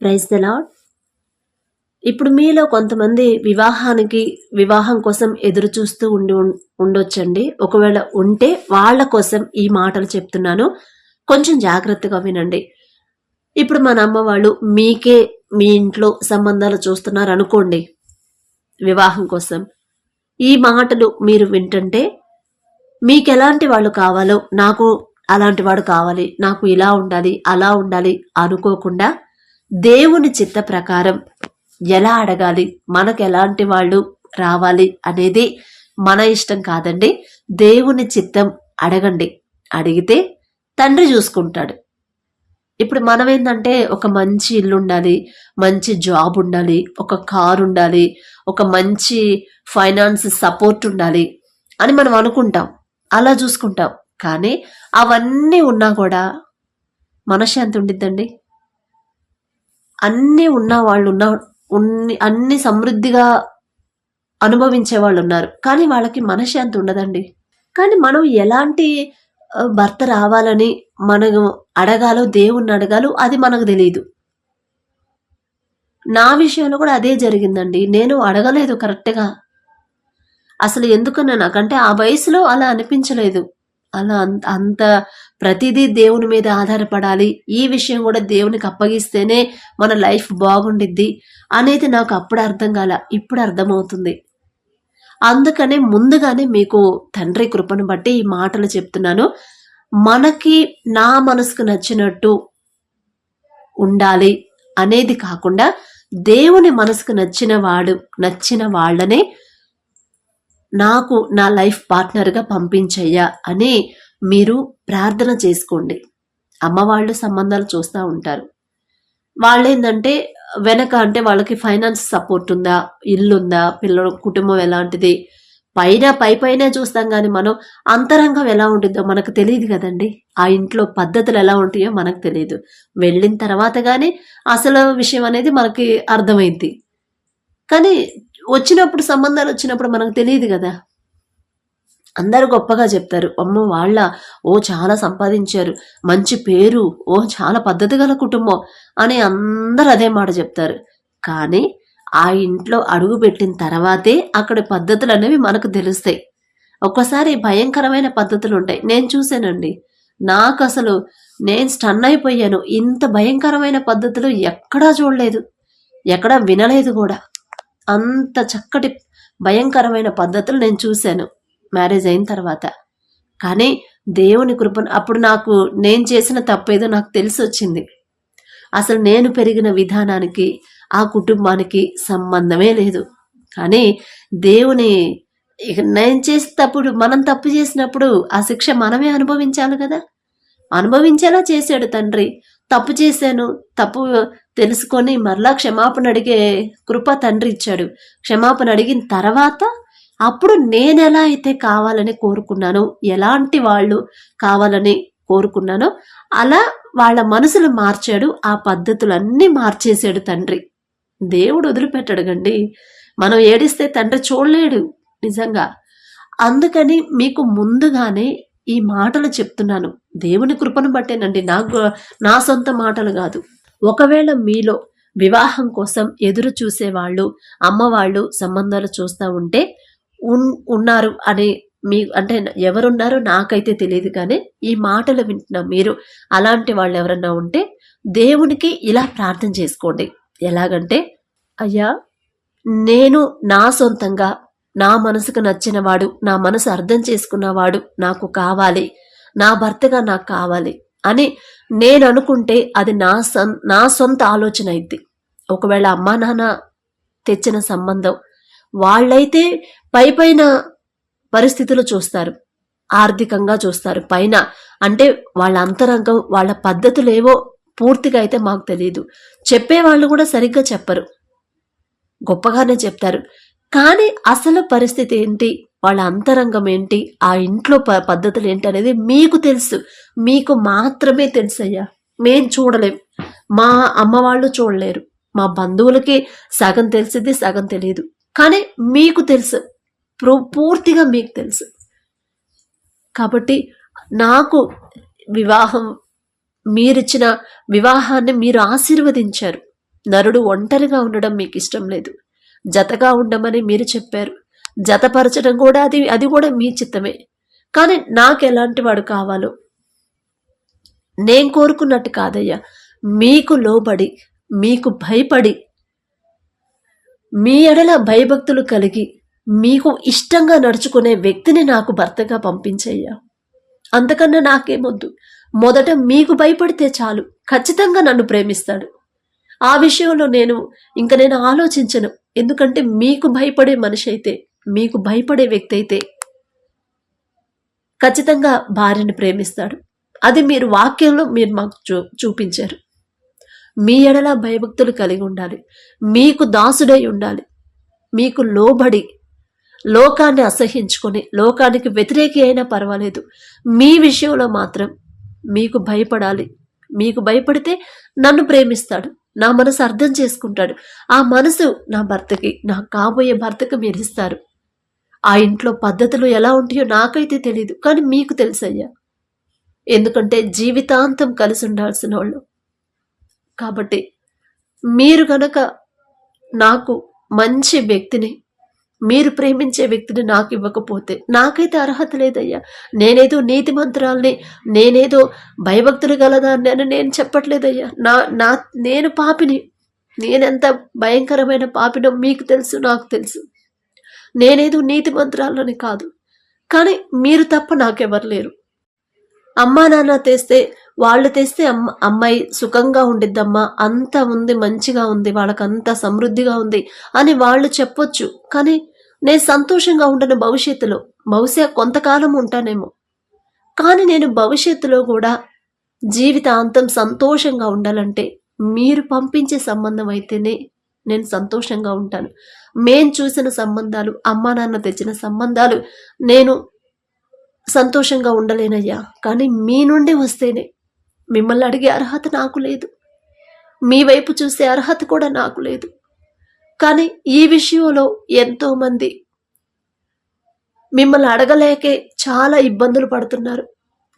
Praise the lord ఇప్పుడు మీలో కొంతమంది వివాహానికి వివాహం కోసం ఎదురు చూస్తూ ఉండి ఉం- ఉండొచ్చండి. ఒకవేళ ఉంటే వాళ్ళ కోసం ఈ మాటలు చెప్తున్నాను. కొంచెం జాగ్రత్తగా వినండి. ఇప్పుడు మన అమ్మ వాళ్ళు మీకే మీ ఇంట్లో సంబంధాలు చూస్తున్నారు అనుకోండి వివాహం కోసం. ఈ మాటలు మీరు వింటుంటే మీకు ఎలాంటి వాళ్ళు కావాలో నాకు అలాంటి వాడు కావాలి నాకు ఇలా ఉండాలి అలా ఉండాలి అనుకోకుండా దేవుని చిత్త ప్రకారం ఎలా అడగాలి? మనకు ఎలాంటి వాళ్ళు రావాలి అనేది మన ఇష్టం కాదండి. దేవుని చిత్తం అడగండి. అడిగితే తండ్రి చూసుకుంటాడు. ఇప్పుడు మనం ఏంటంటే ఒక మంచి ఇల్లు ఉండాలి మంచి జాబ్ ఉండాలి ఒక కార్ ఉండాలి ఒక మంచి ఫైనాన్స్ సపోర్ట్ ఉండాలి అని మనం అనుకుంటాం. అలా చూసుకుంటాం. కానీ అవన్నీ ఉన్నా కూడా మనశ్శాంతి ఉండిద్దండి. అన్నీ ఉన్న వాళ్ళు ఉన్న ఉన్ని అన్ని సమృద్ధిగా అనుభవించే వాళ్ళు ఉన్నారు కానీ వాళ్ళకి మనశ్శాంతి ఉండదండి. కానీ మనం ఎలాంటి భర్త రావాలని మనం అడగాలో దేవుణ్ణి అడగాలో అది మనకు తెలియదు నా విషయంలో కూడా అదే జరిగిందండి. నేను అడగలేదు కరెక్ట్గా. అసలు ఎందుకన్నా నాకంటే ఆ వయసులో అలా అనిపించలేదు. అలా అంత అంత ప్రతిదీ దేవుని మీద ఆధారపడాలి. ఈ విషయం కూడా దేవునికి అప్పగిస్తేనే మన లైఫ్ బాగుండిద్ది అనేది నాకు అప్పుడు అర్థం కాల ఇప్పుడు అర్థమవుతుంది. అందుకనే ముందుగానే మీకు తండ్రి కృపను బట్టి ఈ మాటలు చెప్తున్నాను. మనకి నా మనసుకు నచ్చినట్టు ఉండాలి అనేది కాకుండా దేవుని మనసుకు నచ్చిన వాడు నచ్చిన వాళ్ళనే నాకు నా లైఫ్ పార్ట్నర్గా పంపించయ్యా అని మీరు ప్రార్థన చేసుకోండి. అమ్మవాళ్ళు సంబంధాలు చూస్తూ ఉంటారు. వాళ్ళేంటంటే వెనక అంటే వాళ్ళకి ఫైనాన్స్ సపోర్ట్ ఉందా ఇల్లు ఉందా పిల్లల కుటుంబం ఎలాంటిది? పైన పై పైన చూస్తాం కానీ మనం అంతరంగం ఎలా ఉంటుందో మనకు తెలియదు కదండి. ఆ ఇంట్లో పద్ధతులు ఎలా ఉంటాయో మనకు తెలియదు. వెళ్ళిన తర్వాత కానీ అసలు విషయం అనేది మనకి అర్థమైంది. కానీ వచ్చినప్పుడు సంబంధాలు వచ్చినప్పుడు మనకు తెలియదు కదా. అందరూ గొప్పగా చెప్తారు. అమ్మ వాళ్ళ ఓ చాలా సంపాదించారు. మంచి పేరు. ఓ చాలా పద్ధతి గల కుటుంబం అని అందరూ అదే మాట చెప్తారు. కానీ ఆ ఇంట్లో అడుగు పెట్టిన తర్వాతే అక్కడ పద్ధతులు అనేవి మనకు తెలుస్తాయి. ఒక్కసారి భయంకరమైన పద్ధతులు ఉంటాయి. నేను చూశానండి. నాకు అసలు నేను స్టన్ అయిపోయాను. ఇంత భయంకరమైన పద్ధతులు ఎక్కడా చూడలేదు. ఎక్కడా వినలేదు కూడా. అంత చక్కటి భయంకరమైన పద్ధతులు నేను చూశాను. మ్యారేజ్ అయిన తర్వాత. కానీ దేవుని కృపను అప్పుడు నాకు నేను చేసిన తప్పేదో నాకు తెలిసి వచ్చింది అసలు నేను పెరిగిన విధానానికి ఆ కుటుంబానికి సంబంధమే లేదు. కానీ దేవుని ఇక నేను చేసే తప్పుడు మనం తప్పు చేసినప్పుడు ఆ శిక్ష మనమే అనుభవించాలి కదా? అనుభవించేలా చేశాడు తండ్రి. తప్పు చేశాను తప్పు తెలుసుకొని మరలా క్షమాపణ అడిగే కృప తండ్రి ఇచ్చాడు. క్షమాపణ అడిగిన తర్వాత అప్పుడు నేను ఎలా అయితే కావాలని కోరుకున్నానో ఎలాంటి వాళ్ళు కావాలని కోరుకున్నానో అలా వాళ్ళ మనసులు మార్చాడు ఆ పద్ధతులన్నీ మార్చేశాడు తండ్రి. దేవుడు వదిలిపెట్టాడు గండి మనం ఏడిస్తే తండ్రి చూడలేడు నిజంగా. అందుకని మీకు ముందుగానే ఈ మాటలు చెప్తున్నాను. దేవుని కృపను బట్టేనండి. నాకు నా సొంత మాటలు కాదు. ఒకవేళ మీలో వివాహం కోసం ఎదురు చూసేవాళ్ళు అమ్మవాళ్ళు సంబంధాలు చూస్తూ ఉంటే ఉన్నారు అని మీ అంటే ఎవరున్నారో నాకైతే తెలియదు కానీ ఈ మాటలు వింటున్న మీరు అలాంటి వాళ్ళు ఎవరన్నా ఉంటే దేవునికి ఇలా ప్రార్థన చేసుకోండి. ఎలాగంటే అయ్యా నేను నా సొంతంగా నా మనసుకు నచ్చినవాడు నా మనసు అర్థం చేసుకున్నవాడు నాకు కావాలి నా భర్తగా నాకు కావాలి అని నేను అనుకుంటే అది నా సొం నా సొంత ఆలోచన అయింది. ఒకవేళ అమ్మా నాన్న తెచ్చిన సంబంధం వాళ్ళైతే పై పైన పరిస్థితులు చూస్తారు. ఆర్థికంగా చూస్తారు. పైన అంటే వాళ్ళ అంతరంగం వాళ్ళ పద్ధతులేవో పూర్తిగా అయితే మాకు తెలియదు చెప్పేవాళ్ళు కూడా సరిగ్గా చెప్పరు. గొప్పగానే చెప్తారు. కానీ అసలు పరిస్థితి ఏంటి? వాళ్ళ అంతరంగం ఏంటి? ఆ ఇంట్లో ప పద్ధతులు ఏంటి అనేది మీకు తెలుసు. మీకు మాత్రమే తెలుసయ్యా. మేం చూడలేం. మా అమ్మ వాళ్ళు చూడలేరు. మా బంధువులకి సగం తెలిసింది సగం తెలియదు కానీ మీకు తెలుసు. ప్రూ- పూర్తిగా మీకు తెలుసు. కాబట్టి నాకు వివాహం మీరిచ్చిన వివాహాన్ని మీరు ఆశీర్వదించారు. నరుడు ఒంటరిగా ఉండడం మీకు ఇష్టం లేదు. జతగా ఉండమని మీరు చెప్పారు. జతపరచడం కూడా అది అది కూడా మీ చిత్తమే. కానీ నాకు ఎలాంటి వాడు కావాలో? నేను కోరుకున్నట్టు కాదయ్యా. మీకు లోబడి మీకు భయపడి మీ ఎడల భయభక్తులు కలిగి మీకు ఇష్టంగా నడుచుకునే వ్యక్తిని నాకు భర్తగా పంపించయ్యా. అంతకన్నా నాకేమొద్దు. మొదట మీకు భయపడితే చాలు. ఖచ్చితంగా నన్ను ప్రేమిస్తాడు. ఆ విషయంలో నేను ఇంక నేను ఆలోచించను. ఎందుకంటే మీకు భయపడే మనిషి అయితే మీకు భయపడే వ్యక్తి అయితే ఖచ్చితంగా భార్యని ప్రేమిస్తాడు. అది మీరు వాక్యంలో మీరు మాకు చూ చూపించారు. మీ ఎడల భయభక్తులు కలిగి ఉండాలి. మీకు దాసుడై ఉండాలి. మీకు లోబడి లోకాన్ని అసహించుకొని లోకానికి వ్యతిరేకి అయినా పర్వాలేదు. మీ విషయంలో మాత్రం మీకు భయపడాలి. మీకు భయపడితే నన్ను ప్రేమిస్తాడు. నా మనసు అర్థం చేసుకుంటాడు. ఆ మనసు నా భర్తకి నా కాబోయే భర్తకి మీరు ఇస్తారు ఆ ఇంట్లో పద్ధతులు ఎలా ఉంటాయో నాకైతే తెలియదు కానీ మీకు తెలుసయ్యా. ఎందుకంటే జీవితాంతం కలిసి ఉండాల్సిన వాళ్ళు కాబట్టి మీరు కనుక నాకు మంచి వ్యక్తిని మీరు ప్రేమించే వ్యక్తిని నాకు ఇవ్వకపోతే నాకైతే అర్హత లేదయ్యా. నేనేదో నీతి మంత్రాల్ని నేనేదో భయభక్తులు గలదాన్ని అని నేను చెప్పట్లేదయ్యా. నా నా నేను పాపిని. నేనెంత భయంకరమైన పాపినో మీకు తెలుసు నాకు తెలుసు. నేనేదో నీతి మంత్రాలని కాదు. కానీ మీరు తప్ప నాకెవరు లేరు. అమ్మా నాన్న తెస్తే వాళ్ళు తెస్తే అమ్మ అమ్మాయి సుఖంగా ఉండిద్దమ్మా అంత ఉంది మంచిగా ఉంది వాళ్ళకంత సమృద్ధిగా ఉంది అని వాళ్ళు చెప్పొచ్చు. కానీ నేను సంతోషంగా ఉండను భవిష్యత్తులో. బహుశా కొంతకాలం ఉంటానేమో. కానీ నేను భవిష్యత్తులో కూడా జీవితాంతం సంతోషంగా ఉండాలంటే మీరు పంపించే సంబంధం అయితేనే నేను సంతోషంగా ఉంటాను. మేం చూసిన సంబంధాలు అమ్మా నాన్న తెచ్చిన సంబంధాలు నేను సంతోషంగా ఉండలేనయ్యా. కానీ మీ నుండి వస్తేనే మిమ్మల్ని అడిగే అర్హత నాకు లేదు. మీ వైపు చూసే అర్హత కూడా నాకు లేదు. కానీ ఈ విషయంలో ఎంతోమంది మిమ్మల్ని అడగలేకే చాలా ఇబ్బందులు పడుతున్నారు.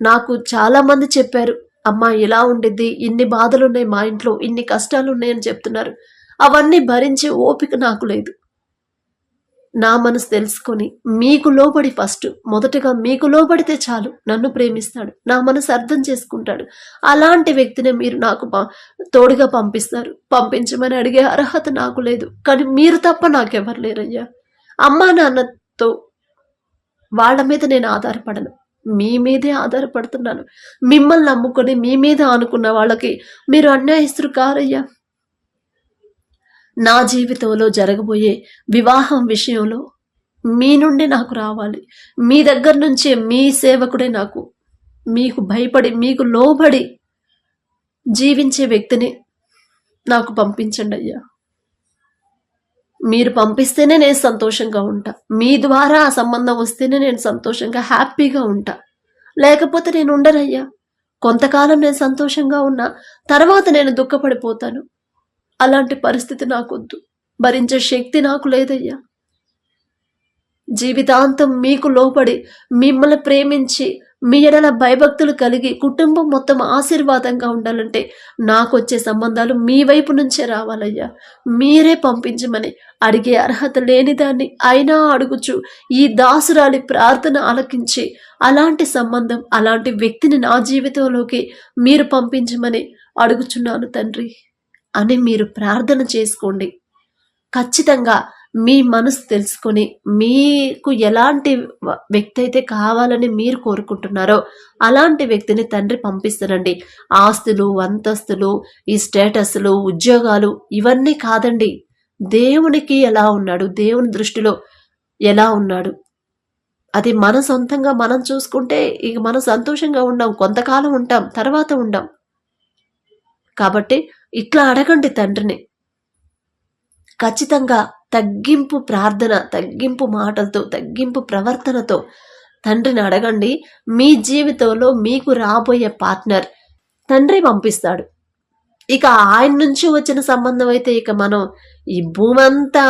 నాకు చాలామంది చెప్పారు అమ్మ ఇలా ఉండిద్ది ఇన్ని బాధలు ఉన్నాయి మా ఇంట్లో ఇన్ని కష్టాలు ఉన్నాయని చెప్తున్నారు. అవన్నీ భరించే ఓపిక నాకు లేదు. నా మనసు తెలుసుకొని మీకు లోబడి ఫస్ట్ మొదటగా మీకు లోబడితే చాలు నన్ను ప్రేమిస్తాడు నా మనసు అర్థం చేసుకుంటాడు. అలాంటి వ్యక్తిని మీరు నాకు తోడుగా పంపిస్తారు. పంపించమని అడిగే అర్హత నాకు లేదు కానీ మీరు తప్ప నాకెవరు లేరయ్యా. అమ్మా నాన్నతో వాళ్ళ మీద నేను ఆధారపడను మీ మీదే ఆధారపడుతున్నాను. మిమ్మల్ని నమ్ముకొని మీ మీద అనుకున్న వాళ్ళకి మీరు అన్యాయస్తులు కారయ్యా. నా జీవితంలో జరగబోయే వివాహం విషయంలో మీ నుండి నాకు రావాలి. మీ దగ్గర నుంచే మీ సేవకుడే నాకు. మీకు భయపడి మీకు లోబడి జీవించే వ్యక్తిని నాకు పంపించండి అయ్యా. మీరు పంపిస్తేనే నేను సంతోషంగా ఉంటా. మీ ద్వారా ఆ సంబంధం వస్తేనే నేను సంతోషంగా హ్యాపీగా ఉంటా. లేకపోతే నేను ఉండనయ్యా. కొంతకాలం నేను సంతోషంగా ఉన్నా తర్వాత నేను దుఃఖపడిపోతాను. అలాంటి పరిస్థితి నాకొద్దు. భరించే శక్తి నాకు లేదయ్యా. జీవితాంతం మీకు లోపడి మిమ్మల్ని ప్రేమించి మీ ఎడల భయభక్తులు కలిగి కుటుంబం మొత్తం ఆశీర్వాదంగా ఉండాలంటే నాకు వచ్చే సంబంధాలు మీ వైపు నుంచే రావాలయ్యా. మీరే పంపించమని అడిగే అర్హత లేనిదాన్ని అయినా అడుగుచు ఈ దాసురాలి ప్రార్థన ఆలకించి అలాంటి సంబంధం అలాంటి వ్యక్తిని నా జీవితంలోకి మీరు పంపించమని అడుగుచున్నాను తండ్రి. అని మీరు ప్రార్థన చేసుకోండి. ఖచ్చితంగా మీ మనసు తెలుసుకొని మీకు ఎలాంటి వ్యక్తి అయితే కావాలని మీరు కోరుకుంటున్నారో అలాంటి వ్యక్తిని తండ్రి పంపిస్తారండి. ఆస్తులు అంతస్తులు ఈ స్టేటస్లు ఉద్యోగాలు ఇవన్నీ కాదండి. దేవునికి ఎలా ఉన్నాడు? దేవుని దృష్టిలో ఎలా ఉన్నాడు? అది మన సొంతంగా మనం చూసుకుంటే ఇక మనం సంతోషంగా ఉండాం కొంతకాలం ఉంటాం తర్వాత ఉండాం. కాబట్టి ఇట్లా అడగండి తండ్రిని. ఖచ్చితంగా తగ్గింపు ప్రార్థన తగ్గింపు మాటలతో తగ్గింపు ప్రవర్తనతో తండ్రిని అడగండి. మీ జీవితంలో మీకు రాబోయే పార్ట్నర్ తండ్రి పంపిస్తాడు. ఇక ఆయన నుంచి వచ్చిన సంబంధం అయితే ఇక మనం ఈ భూమంతా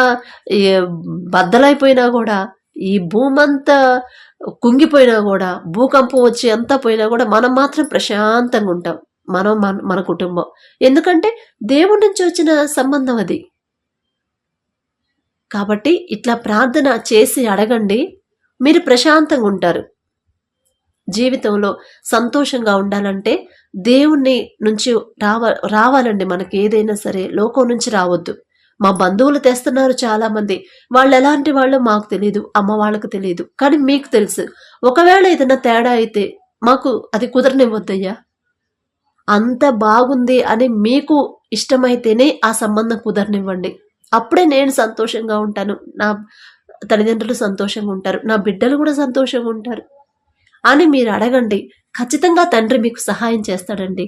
బద్దలైపోయినా కూడా ఈ భూమంతా కుంగిపోయినా కూడా భూకంపం వచ్చి ఎంత పోయినా కూడా మనం మాత్రం ప్రశాంతంగా ఉంటాం. మనం మన మన కుటుంబం. ఎందుకంటే దేవుడి నుంచి వచ్చిన సంబంధం అది. కాబట్టి ఇట్లా ప్రార్థన చేసి అడగండి మీరు ప్రశాంతంగా ఉంటారు. జీవితంలో సంతోషంగా ఉండాలంటే దేవుణ్ణి నుంచి రావ రావాలండి మనకి ఏదైనా సరే లోకం నుంచి రావద్దు. మా బంధువులు తెస్తున్నారు చాలామంది వాళ్ళు ఎలాంటి వాళ్ళు మాకు తెలియదు అమ్మ వాళ్ళకు తెలియదు కానీ మీకు తెలుసు. ఒకవేళ ఏదైనా తేడా అయితే మాకు అది కుదరనివ్వద్దయ్యా. అంత బాగుంది అని మీకు ఇష్టమైతేనే ఆ సంబంధం కుదరనివ్వండి. అప్పుడే నేను సంతోషంగా ఉంటాను. నా తల్లిదండ్రులు సంతోషంగా ఉంటారు. నా బిడ్డలు కూడా సంతోషంగా ఉంటారు. అని మీరు అడగండి. ఖచ్చితంగా తండ్రి మీకు సహాయం చేస్తాడండి.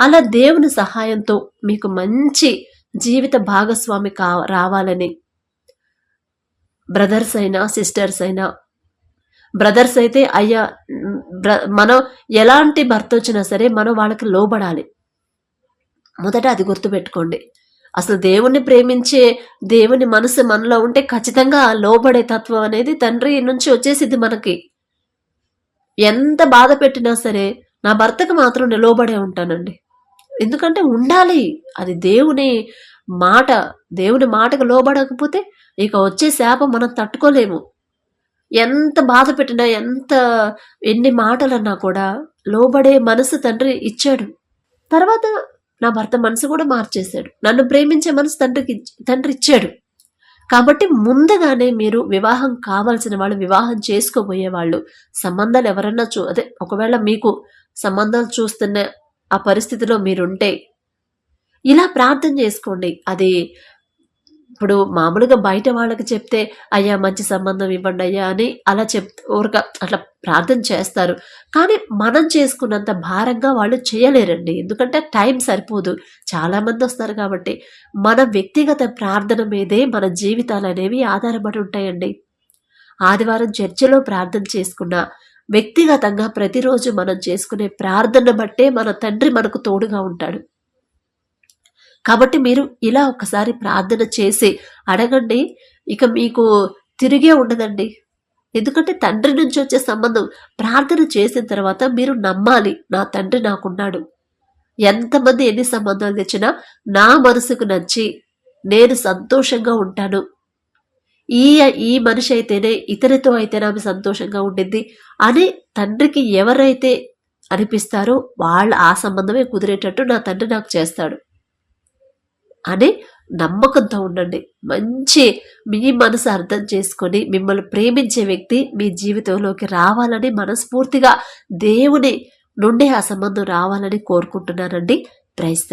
అలా దేవుని సహాయంతో మీకు మంచి జీవిత భాగస్వామి కా రావాలని. బ్రదర్స్ అయినా సిస్టర్స్ అయినా బ్రదర్స్ అయితే అయ్యా బ్ర- మనం ఎలాంటి భర్త వచ్చినా సరే మనం వాళ్ళకి లోబడాలి. మొదట అది గుర్తుపెట్టుకోండి. అసలు దేవుణ్ణి ప్రేమించే దేవుని మనసు మనలో ఉంటే ఖచ్చితంగా లోబడే తత్వం అనేది తండ్రి నుంచి వచ్చేసిద్ది మనకి. ఎంత బాధ పెట్టినా సరే నా భర్తకు మాత్రం నిలవబడే ఉంటానండి. ఎందుకంటే ఉండాలి. అది దేవుని మాట. దేవుని మాటకు లోబడకపోతే ఇక వచ్చే శాపం మనం తట్టుకోలేము. ఎంత బాధ పెట్టినా ఎంత ఎన్ని మాటలన్నా కూడా లోబడే మనసు తండ్రి ఇచ్చాడు. తర్వాత నా భర్త మనసు కూడా మార్చేశాడు. నన్ను ప్రేమించే మనసు తండ్రికి తండ్రి ఇచ్చాడు. కాబట్టి ముందుగానే మీరు వివాహం కావాల్సిన వాళ్ళు వివాహం చేసుకోబోయే వాళ్ళు సంబంధాలు ఎవరన్నా చూ అదే ఒకవేళ మీకు సంబంధాలు చూస్తున్న ఆ పరిస్థితిలో మీరుంటే ఇలా ప్రార్థన చేసుకోండి. అది ఇప్పుడు మామూలుగా బయట వాళ్ళకి చెప్తే అయ్యా మంచి సంబంధం ఇవ్వండి అయ్యా అని అలా చెప్ ఊరక అట్లా ప్రార్థన చేస్తారు. కానీ మనం చేసుకున్నంత భారంగా వాళ్ళు చేయలేరండి. ఎందుకంటే టైం సరిపోదు. చాలామంది వస్తారు కాబట్టి మన వ్యక్తిగత ప్రార్థన మీదే మన జీవితాలు అనేవి ఆధారపడి ఉంటాయండి. ఆదివారం చర్చిలో ప్రార్థన చేసుకున్న వ్యక్తిగతంగా ప్రతిరోజు మనం చేసుకునే ప్రార్థన బట్టే మన తండ్రి మనకు తోడుగా ఉంటాడు. కాబట్టి మీరు ఇలా ఒకసారి ప్రార్థన చేసి అడగండి. ఇక మీకు తిరిగే ఉండదండి. ఎందుకంటే తండ్రి నుంచి వచ్చే సంబంధం ప్రార్థన చేసిన తర్వాత మీరు నమ్మాలి నా తండ్రి నాకున్నాడు. ఎంతమంది ఎన్ని సంబంధాలు తెచ్చినా నా మనసుకు నచ్చి నేను సంతోషంగా ఉంటాను. ఈ ఈ మనిషి అయితేనే ఇతరితో అయితేనే ఆమె సంతోషంగా ఉండింది అని తండ్రికి ఎవరైతే అనిపిస్తారో వాళ్ళ ఆ సంబంధమే కుదిరేటట్టు నా తండ్రి నాకు చేస్తాడు. అని నమ్మకంతో ఉండండి. మంచి మీ మనసు అర్థం చేసుకొని మిమ్మల్ని ప్రేమించే వ్యక్తి మీ జీవితంలోకి రావాలని మనస్ఫూర్తిగా దేవుని నుండి ఆ సంబంధం రావాలని కోరుకుంటున్నానండి. ప్రైస్